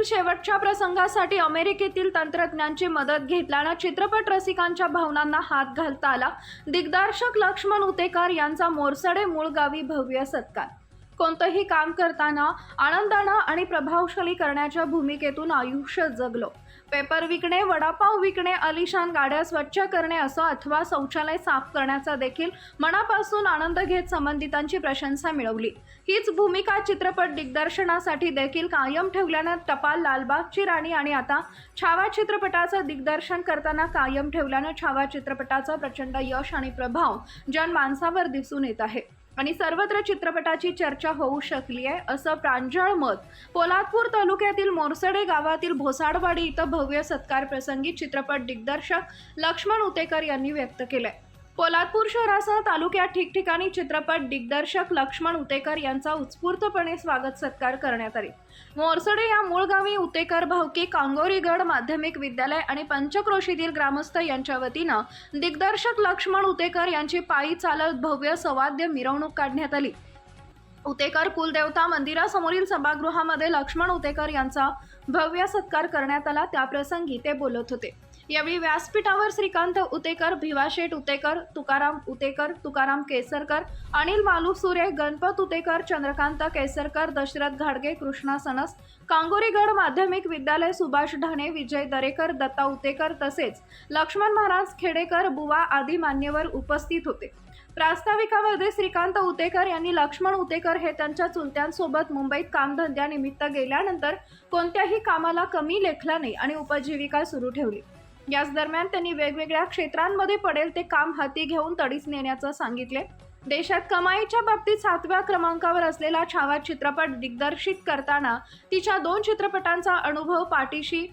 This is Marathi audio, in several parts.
युद्धातील शेवटच्या प्रसंगासाठी अमेरिकेतील तंत्रज्ञांची मदत घेतल्यानं चित्रपट रसिकांच्या भावनांना हात घालता आला. दिग्दर्शक लक्ष्मण उतेकर यांचा मोरसडे मूळ गावी भव्य सत्कार. कोणतंही काम करताना आनंदानं आणि प्रभावशाली करण्याच्या भूमिकेतून आयुष्य जगलो. पेपर विकणे वडापाव विकणे अलिशान गाड्या स्वच्छ करणे असो अथवा शौचालय साफ करण्याचा देखील मनापासून आनंद घेत संबंधितांची प्रशंसा मिळवली. हीच भूमिका चित्रपट दिग्दर्शनासाठी देखील कायम ठेवल्यानं टपाल लालबागची राणी आणि आता छावा चित्रपटाचं दिग्दर्शन करताना कायम ठेवल्यानं छावा चित्रपटाचं प्रचंड यश आणि प्रभाव जनमानसावर दिसून येत आहे. आणि सर्वत्र चित्रपटाची चर्चा होऊ शकली आहे. असं प्रांजळ मत पोलादपूर तालुक्यातील मोरसडे गावातील भोसाडवाडी इथं भव्य सत्कार प्रसंगी चित्रपट दिग्दर्शक लक्ष्मण उतेकर यांनी व्यक्त केलंय. पोलादपूर शहरासह तालुक्यात ठिकठिकाणी चित्रपट दिग्दर्शक लक्ष्मण उतेकर यांचा उत्स्फूर्तपणे स्वागत सत्कार करण्यात आले. मोरसडे या मूळ गावी उतेकर भावकी कांगोरीगड माध्यमिक विद्यालय आणि पंचक्रोशीतील ग्रामस्थ यांच्या वतीनं दिग्दर्शक लक्ष्मण उतेकर यांची पायी चालत भव्य सवाद्य मिरवणूक काढण्यात आली. उतेकर कुलदेवता मंदिरासमोरील सभागृहामध्ये लक्ष्मण उतेकर यांचा भव्य सत्कार करण्यात आला. त्याप्रसंगी ते बोलत होते. यावेळी व्यासपीठावर श्रीकांत उतेकर भिवाशेठ उतेकर तुकाराम उतेकर तुकाराम केसरकर अनिल मालुसुरे गणपत उतेकर चंद्रकांत केसरकर दशरथ घाडगे कृष्णा सनस कांगोरीगड माध्यमिक विद्यालय सुभाष ढाणे विजय दरेकर दत्ता उतेकर तसेच लक्ष्मण महाराज खेडेकर बुवा आदी मान्यवर उपस्थित होते. प्रास्ताविकामध्ये श्रीकांत उतेकर यांनी लक्ष्मण उतेकर हे त्यांच्या चुलत्यांसोबत मुंबईत कामधंद्यानिमित्त गेल्यानंतर कोणत्याही कामाला कमी लेखला नाही आणि उपजीविका सुरू ठेवली. याच दरम्यान त्यांनी वेगवेगळ्या क्षेत्रांमध्ये पडेल ते काम हाती घेऊन तडीस नेण्याचं सांगितले. देशात कमाईच्या बाबतीत सातव्या क्रमांकावर असलेला छावा चित्रपट दिग्दर्शित करताना तिच्या दोन चित्रपटांचा अनुभव पाठीशी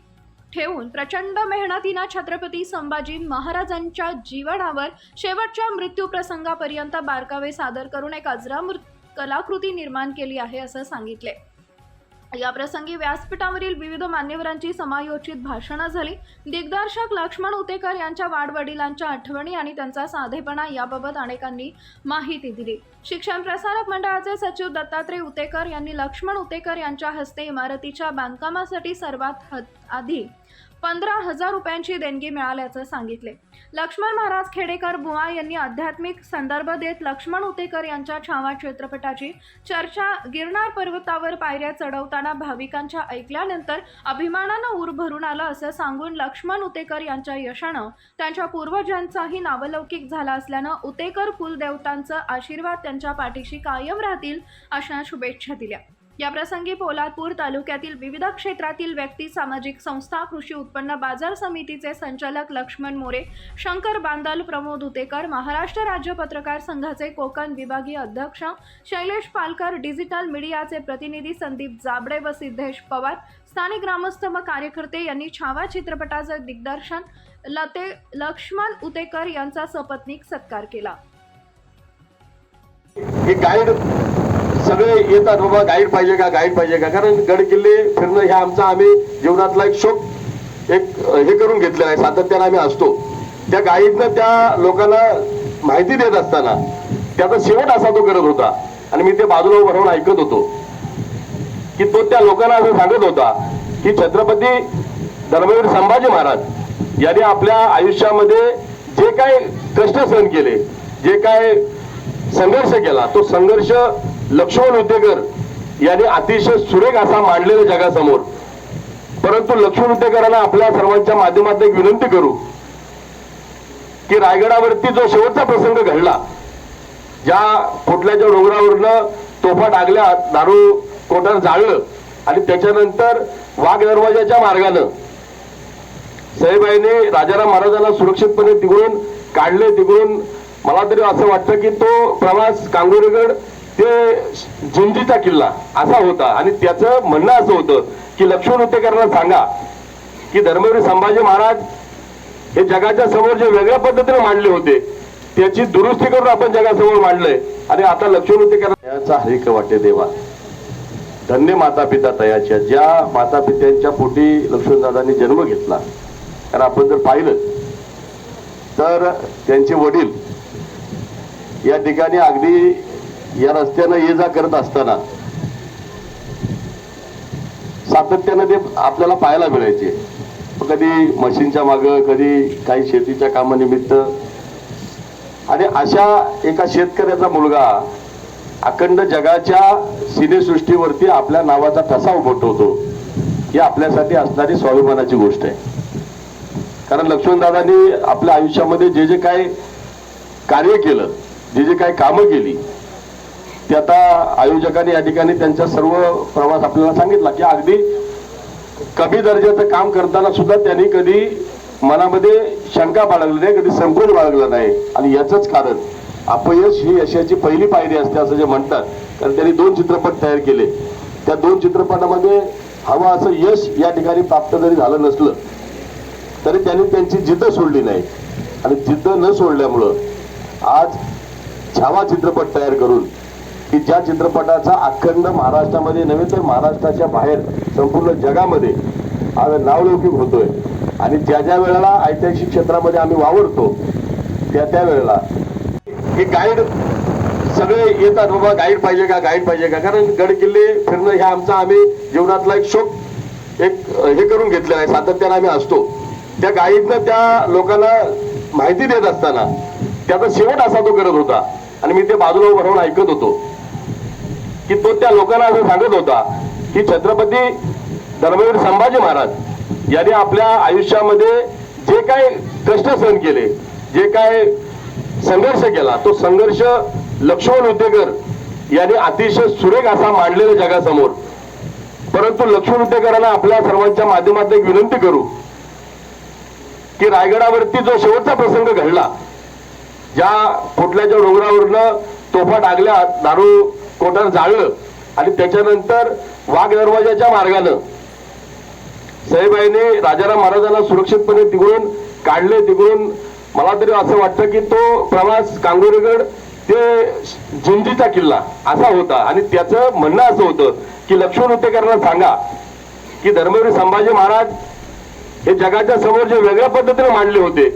ठेवून प्रचंड मेहनतीनं छत्रपती संभाजी महाराजांच्या जीवनावर शेवटच्या मृत्यू प्रसंगापर्यंत बारकावे सादर करून एक अजरामृत कलाकृती निर्माण केली आहे असं सांगितले. या प्रसंगी व्यासपीठावरील विविध मान्यवरांची समायोजित भाषणं झाली. दिग्दर्शक लक्ष्मण उतेकर यांच्या वाडवडिलांच्या आठवणी आणि त्यांचा साधेपणा याबाबत अनेकांनी माहिती दिली. शिक्षण प्रसारक मंडळाचे सचिव दत्तात्रय उतेकर यांनी लक्ष्मण उतेकर यांच्या हस्ते इमारतीच्या बांधकामासाठी सर्वात हद- आधी पंधरा हजार रुपयांची देणगी मिळाल्याचं सांगितले. लक्ष्मण महाराज खेडेकर बुवा यांनी आध्यात्मिक संदर्भ देत लक्ष्मण उतेकर यांच्या छावा चित्रपटाची चर्चा गिरनार पर्वतावर पायऱ्या चढवताना भाविकांच्या ऐकल्यानंतर अभिमानानं ऊर भरून आलं असं सांगून लक्ष्मण उतेकर यांच्या यशानं त्यांच्या पूर्वजांचाही नावलौकिक झाला असल्यानं उतेकर कुलदेवतांचं आशीर्वाद त्यांच्या पाठीशी कायम राहतील अशा शुभेच्छा दिल्या. या प्रसंगी पोलादपूर तालुक्यातील विविध क्षेत्रातील व्यक्ती सामाजिक संस्था कृषी उत्पन्न बाजार समितीचे संचालक लक्ष्मण मोरे शंकर बांदल प्रमोद उतेकर महाराष्ट्र राज्य पत्रकार संघाचे कोकण विभागीय अध्यक्ष शैलेश पालकर डिजिटल मीडियाचे प्रतिनिधी संदीप जाबडे व सिद्धेश पवार स्थानिक ग्रामस्थ व कार्यकर्ते यांनी छावा चित्रपटाचं दिग्दर्शन लते लक्ष्मण उतेकर यांचा सपत्नीक सत्कार केला. सगळे येतात बाबा गाईड पाहिजे का गाईड पाहिजे का? कारण गड किल्ले फिरणं हे आमचा आम्ही जीवनातला एक शोक एक हे करून घेतलेला आहे सातत्यानं आम्ही असतो. त्या गाईडनं त्या लोकांना माहिती देत असताना त्याचा शेवट असा तो करत होता. आणि मी ते बाजूला उभं राहून ऐकत होतो. की तो त्या लोकांना असं सांगत होता की छत्रपती धर्मवीर संभाजी महाराज यांनी आपल्या आयुष्यामध्ये जे काय कष्ट सहन केले जे काय संघर्ष केला तो संघर्ष लक्ष्मण उद्देकर यांनी अतिशय सुरेख असा मांडलेला जगासमोर. परंतु लक्ष्मण उद्देकरांना आपल्या सर्वांच्या माध्यमातून एक विनंती करू की रायगडावरती जो शेवटचा प्रसंग घडला ज्या कुठल्याच्या डोंगरावरनं तोफा टाकल्या दारू कोटार जाळलं आणि त्याच्यानंतर वाघ दरवाजाच्या मार्गानं साहेबाईने राजाराम महाराजांना सुरक्षितपणे तिकडून काढले तिकडून मला तरी असं वाटतं की तो प्रवास कांगोरीगड ते झुंजीचा किल्ला असा होता. आणि त्याचं म्हणणं असं होतं की लक्ष्मण उतेकरांना सांगा की धर्मवीर संभाजी महाराज हे जगाच्या समोर जे वेगळ्या पद्धतीने मांडले होते त्याची दुरुस्ती करून आपण जगासमोर मांडलंय. आणि आता लक्ष्मण उतेकरांचा हरिक वाटे देवा. धन्य माता पिता तयाच्या ज्या माता पित्यांच्या पोटी लक्ष्मणदादांनी जन्म घेतला. कारण आपण जर पाहिलं तर त्यांचे वडील या ठिकाणी अगदी या रस्त्यानं ये जा करत असताना सातत्यानं ते आपल्याला पाहायला मिळायचे. कधी मशीनच्या मागं कधी काही शेतीच्या कामानिमित्त. आणि अशा एका शेतकऱ्याचा मुलगा अखंड जगाच्या सिनेसृष्टीवरती आपल्या नावाचा ठसा उमटवतो ही आपल्यासाठी असणारी स्वाभिमानाची गोष्ट आहे. कारण लक्ष्मणदादांनी आपल्या आयुष्यामध्ये जे जे काय कार्य केलं जे जे काय कामं केली ते आता आयोजकांनी या ठिकाणी त्यांचा सर्व प्रवास आपल्याला सांगितला की अगदी कमी दर्जाचं काम करताना सुद्धा त्यांनी कधी मनामध्ये शंका बाळगली नाही कधी संकोच बाळगला नाही. आणि याचंच कारण अपयश ही यशाची पहिली पायरी असते असं जे म्हणतात. कारण त्यांनी दोन चित्रपट तयार केले. त्या दोन चित्रपटामध्ये हवं असं यश या ठिकाणी प्राप्त जरी झालं नसलं तरी त्यांनी त्यांची जिद्द सोडली नाही. आणि जिद्द न सोडल्यामुळं आज छावा चित्रपट तयार करून की ज्या चित्रपटाचा अखंड महाराष्ट्रामध्ये नव्हे तर महाराष्ट्राच्या बाहेर संपूर्ण जगामध्ये आज नावलौकिक होतोय. आणि ज्या ज्या वेळेला ऐतिहासिक क्षेत्रामध्ये आम्ही वावरतो त्या त्या वेळेला. हे गाईड सगळे येतात बाबा गाईड पाहिजे का गाईड पाहिजे का? कारण गड किल्ले फिरणं हे आमचा आम्ही जीवनातला एक शोक एक हे करून घेतलेला आहे सातत्यानं आम्ही असतो. त्या गाईडनं त्या लोकांना माहिती देत असताना त्याचा शेवट असा तो करत होता. आणि मी ते बाजूला उभं राहून ऐकत होतो. की तो त्या लोकांना असं सांगत होता की छत्रपती धर्मवीर संभाजी महाराज यांनी आपल्या आयुष्यामध्ये जे काय कष्ट सहन केले जे काय संघर्ष केला तो संघर्ष लक्ष्मण उद्देकर यांनी अतिशय सुरेख असा मांडलेला जगासमोर. परंतु लक्ष्मण उद्देकरांना आपल्या सर्वांच्या माध्यमातून एक विनंती करू की रायगडावरती जो शेवटचा प्रसंग घडला ज्या फुटल्याच्या डोंगरावरनं तोफा टाकल्या दारू कोठार जाळलं आणि त्याच्यानंतर वाघ दरवाजाच्या मार्गानं साहेबाईने राजाराम महाराजांना सुरक्षितपणे तिघडून काढले तिघडून मला तरी असं वाटतं की तो प्रवास कांगोरीगड ते जिंजीचा किल्ला असा होता. आणि त्याचं म्हणणं असं होतं की लक्ष्मण उत्तेकरांना सांगा की धर्मवीर संभाजी महाराज हे जगाच्या समोर जे वेगळ्या पद्धतीने मांडले होते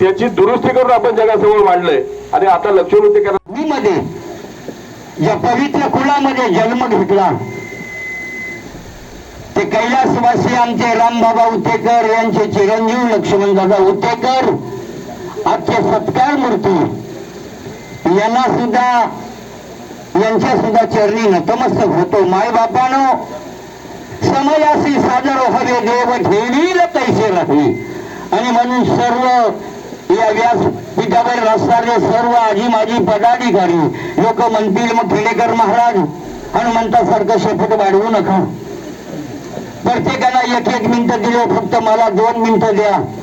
त्याची दुरुस्ती करून आपण जगासमोर मांडलंय. आणि आता लक्ष्मण उत्तेकर या पवित्र कुळामध्ये जन्म घेतला ते कैलासवासी आमचे रामबाबा उतेकर यांचे चिरंजीव लक्ष्मणदादा उतेकर आजचे सत्कार मूर्ती यांना सुद्धा यांच्या सुद्धा चरणी नतमस्तक होतो. मायबापानो समयासी सादर हवे देव ठेवी तैसे राही आणि म्हणून सर्व या व्यासपीठावर असणारे सर्व आजी माजी पदाधिकारी लोक म्हणतील मग खेडेकर महाराज हनुमंतासारखं शपथ वाढवू नका. प्रत्येकाला एक एक मिनिट दिले फक्त मला दोन मिनिटं द्या.